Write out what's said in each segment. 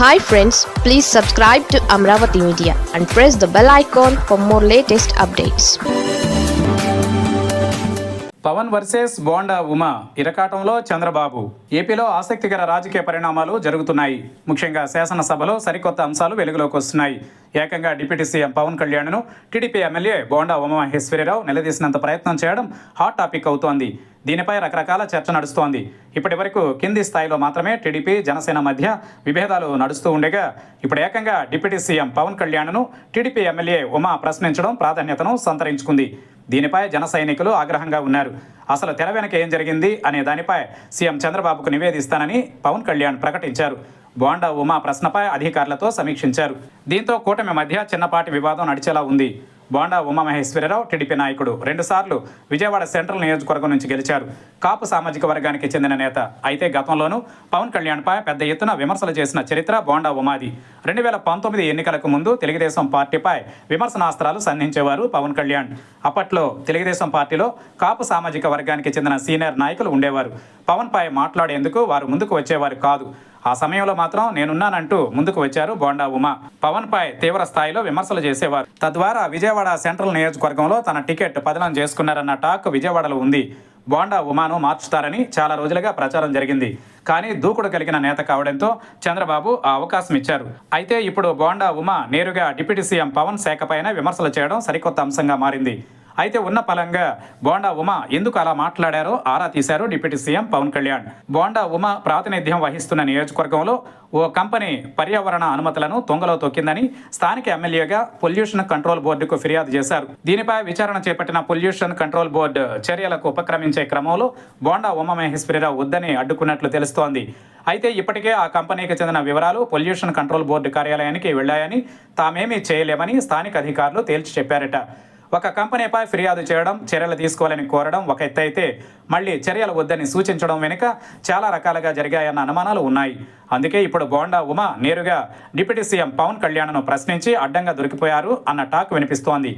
Hi friends please subscribe to Amaravati media and press the bell icon for more latest updates Pawan versus Bonda Uma ఇరకాటంలో చంద్రబాబు. ఏపీలో ఆసక్తికర రాజకీయ పరిణామాలు జరుగుతున్నాయి. ముఖ్యంగా శాసనసభలో సరికొత్త అంశాలు వెలుగులోకి వస్తున్నాయి. ఏకంగా డిప్యూటీ సీఎం పవన్ కళ్యాణ్ను టీడీపీ ఎమ్మెల్యే బోండా ఉమామహేశ్వరరావు నిలదీసినంత ప్రయత్నం చేయడం హాట్ టాపిక్ అవుతోంది. దీనిపై రకరకాల చర్చ నడుస్తోంది. ఇప్పటి వరకు కింది స్థాయిలో మాత్రమే టీడీపీ జనసేన మధ్య విభేదాలు నడుస్తూ ఉండగా ఇప్పుడు ఏకంగా డిప్యూటీ సీఎం పవన్ కళ్యాణ్ను టీడీపీ ఎమ్మెల్యే ఉమా ప్రశ్నించడం ప్రాధాన్యతను సంతరించుకుంది. దీనిపై జన సైనికులు ఆగ్రహంగా ఉన్నారు. అసలు తెర వెనక ఏం జరిగింది అనే దానిపై సీఎం చంద్రబాబుకు నివేదిస్తానని పవన్ కళ్యాణ్ ప్రకటించారు. బోండా ఉమా ప్రశ్నపై అధికారులతో సమీక్షించారు. దీంతో కూటమి మధ్య చిన్నపాటి వివాదం నడిచేలా ఉంది. బోండా ఉమామహేశ్వరరావు టీడీపీ నాయకుడు. రెండుసార్లు విజయవాడ సెంట్రల్ నియోజకవర్గం నుంచి గెలిచారు. కాపు సామాజిక వర్గానికి చెందిన నేత. అయితే గతంలోనూ పవన్ కళ్యాణ్పై పెద్ద ఎత్తున విమర్శలు చేసిన చరిత్ర బోండా ఉమాది. రెండు వేల పంతొమ్మిది ఎన్నికలకు ముందు తెలుగుదేశం పార్టీపై విమర్శనాస్త్రాలు సంధించేవారు పవన్ కళ్యాణ్. అప్పట్లో తెలుగుదేశం పార్టీలో కాపు సామాజిక వర్గానికి చెందిన సీనియర్ నాయకులు ఉండేవారు. పవన్పై మాట్లాడేందుకు వారు ముందుకు వచ్చేవారు కాదు. ఆ సమయంలో మాత్రం నేనున్నానంటూ ముందుకు వచ్చారు బోండా ఉమా. పవన్ పై తీవ్ర స్థాయిలో విమర్శలు చేసేవారు. తద్వారా విజయవాడ సెంట్రల్ నియోజకవర్గంలో తన టికెట్ పదనం చేసుకున్నారన్న టాక్ విజయవాడలో ఉంది. బోండా ఉమాను మార్చుతారని చాలా రోజులుగా ప్రచారం జరిగింది. కానీ దూకుడు కలిగిన నేత కావడంతో చంద్రబాబు ఆ అవకాశం ఇచ్చారు. అయితే ఇప్పుడు బోండా ఉమా నేరుగా డిప్యూటీ సీఎం పవన్ శాఖపైన విమర్శలు చేయడం సరికొత్త అంశంగా మారింది. అయితే ఉన్న పలంగా బోండా ఉమా ఎందుకు అలా మాట్లాడారో ఆరా తీశారు డిప్యూటీ సీఎం పవన్ కళ్యాణ్. బోండా ఉమా ప్రాతినిధ్యం వహిస్తున్న నియోజకవర్గంలో ఓ కంపెనీ పర్యావరణ అనుమతులను తొంగలో తొక్కిందని స్థానిక ఎమ్మెల్యేగా పొల్యూషన్ కంట్రోల్ బోర్డుకు ఫిర్యాదు చేశారు. దీనిపై విచారణ చేపట్టిన పొల్యూషన్ కంట్రోల్ బోర్డు చర్యలకు ఉపక్రమించే క్రమంలో బోండా ఉమామహేశ్వరరావు వద్దని అడ్డుకున్నట్లు తెలుస్తోంది. అయితే ఇప్పటికే ఆ కంపెనీకి చెందిన వివరాలు పొల్యూషన్ కంట్రోల్ బోర్డు కార్యాలయానికి వెళ్ళాయని తామేమీ చేయలేమని స్థానిక అధికారులు తేల్చి చెప్పారట. ఒక కంపెనీపై ఫిర్యాదు చేయడం చర్యలు తీసుకోవాలని కోరడం ఒక ఎత్తు అయితే మళ్ళీ చర్యలు వద్దని సూచించడం వెనుక చాలా రకాలుగా జరిగాయన్న అనుమానాలు ఉన్నాయి. అందుకే ఇప్పుడు బోండా ఉమా నేరుగా డిప్యూటీ సీఎం పవన్ కళ్యాణ్ను ప్రశ్నించి అడ్డంగా దొరికిపోయారు అన్న టాక్ వినిపిస్తోంది.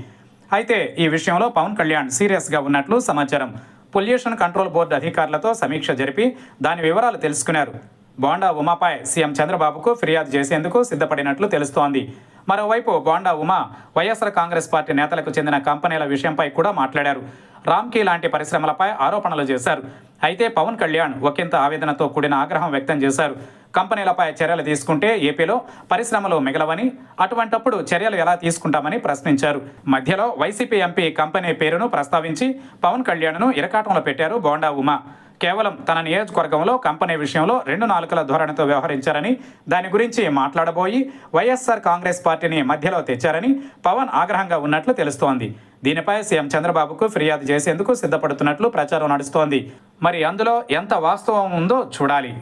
అయితే ఈ విషయంలో పవన్ కళ్యాణ్ సీరియస్గా ఉన్నట్లు సమాచారం. పొల్యూషన్ కంట్రోల్ బోర్డు అధికారులతో సమీక్ష జరిపి దాని వివరాలు తెలుసుకున్నారు. బోండా ఉమాపై సీఎం చంద్రబాబుకు ఫిర్యాదు చేసేందుకు సిద్ధపడినట్లు తెలుస్తోంది. మరోవైపు బోండా ఉమా వైఎస్ఆర్ కాంగ్రెస్ పార్టీ నేతలకు చెందిన కంపెనీల విషయంపై కూడా మాట్లాడారు. రామ్కీ లాంటి పరిశ్రమలపై ఆరోపణలు చేశారు. అయితే పవన్ కళ్యాణ్ ఒకంత ఆవేదనతో కూడిన ఆగ్రహం వ్యక్తం చేశారు. కంపెనీలపై చర్యలు తీసుకుంటే ఏపీలో పరిశ్రమలు మిగలవని అటువంటప్పుడు చర్యలు ఎలా తీసుకుంటామని ప్రశ్నించారు. మధ్యలో వైసీపీ ఎంపీ కంపెనీ పేరును ప్రస్తావించి పవన్ కళ్యాణ్ను ఇరకాటంలో పెట్టారు బోండా ఉమా. కేవలం తన నియోజకవర్గంలో కంపెనీ విషయంలో రెండు నాలుకల ధోరణితో వ్యవహరించారని దాని గురించి మాట్లాడబోయి వైఎస్ఆర్ కాంగ్రెస్ పార్టీని మధ్యలో తెచ్చారని పవన్ ఆగ్రహంగా ఉన్నట్లు తెలుస్తోంది. దీనిపై సీఎం చంద్రబాబుకు ఫిర్యాదు చేసేందుకు సిద్ధపడుతున్నట్లు ప్రచారం నడుస్తోంది. మరి అందులో ఎంత వాస్తవం ఉందో చూడాలి.